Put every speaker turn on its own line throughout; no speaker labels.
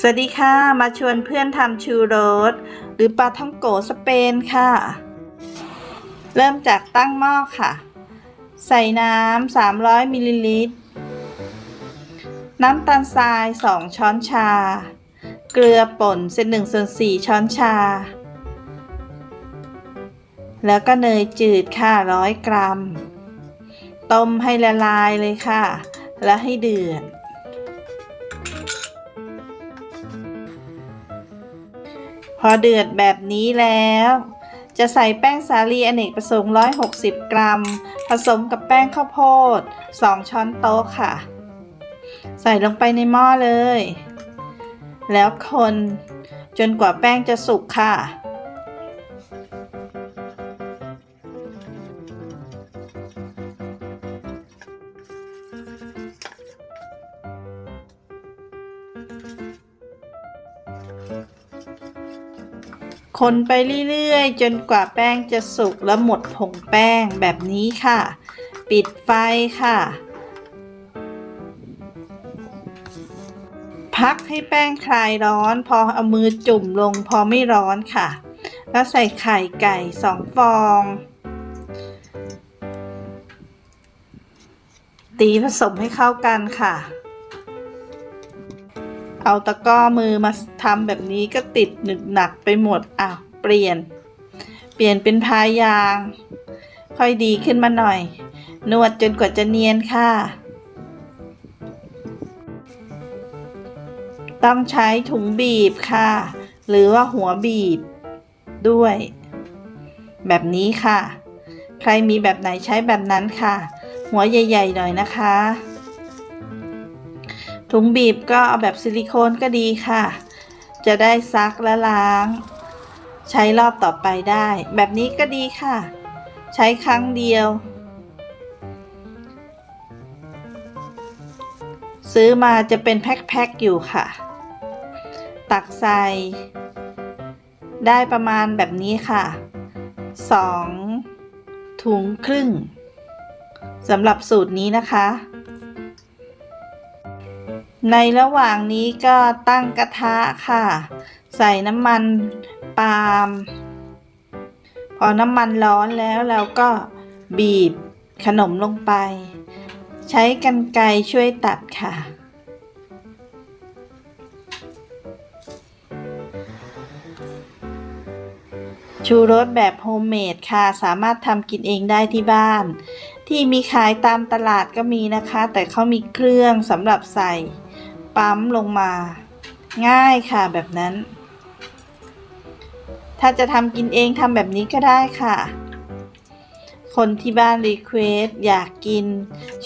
สวัสดีค่ะ มาชวนเพื่อนทำชูโรสหรือปลาท่องโกสเปนค่ะ เริ่มจากตั้งหม้อค่ะ ใส่น้ำ 300 มิลลิลิตร น้ำตาลทราย 2 ช้อนชา เกลือป่นเศษ1ส่วน4ช้อนชา แล้วก็เนยจืดค่ะ100กรัม ต้มให้ละลายเลยค่ะ แล้วให้เดือด พอเดือดแบบนี้แล้ว จะใส่แป้งสาลีอเนกประสงค์ 160 กรัม ผสมกับแป้งข้าวโพด 2 ช้อนโต๊ะค่ะ ใส่ลงไปในหม้อเลย แล้วคนจนกว่าแป้งจะสุกค่ะ คนไปเรื่อยๆ จนกว่าแป้งจะสุกและหมดผงแป้งแบบนี้ค่ะ ปิดไฟค่ะ พักให้แป้งคลายร้อน พอเอามือจุ่มลงพอไม่ร้อนค่ะ แล้วใส่ไข่ไก่สองฟอง ตีผสมให้เข้ากันค่ะ เอาตะกร้อมือมาทำแบบนี้ก็ติดหนึกหนักไปหมดอ้าวเปลี่ยน เปลี่ยนเป็นพายาง ค่อยดีขึ้นมาหน่อย นวดจนกว่าจะเนียนค่ะ ต้องใช้ถุงบีบค่ะ หรือว่าหัวบีบด้วย แบบนี้ค่ะ ใครมีแบบไหนใช้แบบนั้นค่ะ หัวใหญ่ ๆ หน่อยนะคะ ถุงบีบก็เอาแบบซิลิโคนก็ดีค่ะ จะได้ซักและล้าง ใช้รอบต่อไปได้ แบบนี้ก็ดีค่ะ ใช้ครั้งเดียว ซื้อมาจะเป็นแพ็คๆอยู่ค่ะ ตักใส่ได้ประมาณแบบนี้ค่ะ 2 ถุงครึ่งสำหรับสูตรนี้นะคะ ในระหว่างนี้ก็ตั้งกระทะค่ะ ใส่น้ำมันปาล์มพอน้ำมันร้อนแล้วเราก็บีบขนมลงไป ใช้กรรไกรช่วยตัดค่ะ ชูรสแบบโฮมเมดค่ะ สามารถทำกินเองได้ที่บ้าน ที่มีขายตามตลาดก็มีนะคะ แต่เขามีเครื่องสำหรับใส่ ปั๊มลงมา ง่ายค่ะแบบนั้น ถ้าจะทำกินเองทำแบบนี้ก็ได้ค่ะ คนที่บ้านรีเควสอยากกิน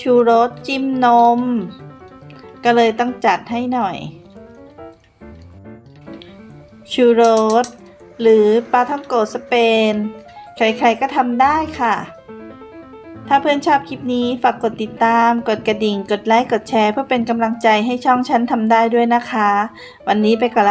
ชูรสจิ้มนม ก็เลยต้องจัดให้หน่อย ชูรสหรือปลาท่องโกสเปน ใครๆก็ทำได้ค่ะ ถ้าเพื่อนชอบคลิปนี้ฝากกดติดตาม กดกระดิ่ง กดไลค์ กดแชร์ เพื่อเป็นกำลังใจให้ช่องฉันทำได้ด้วยนะคะ วันนี้ไปก่อนละ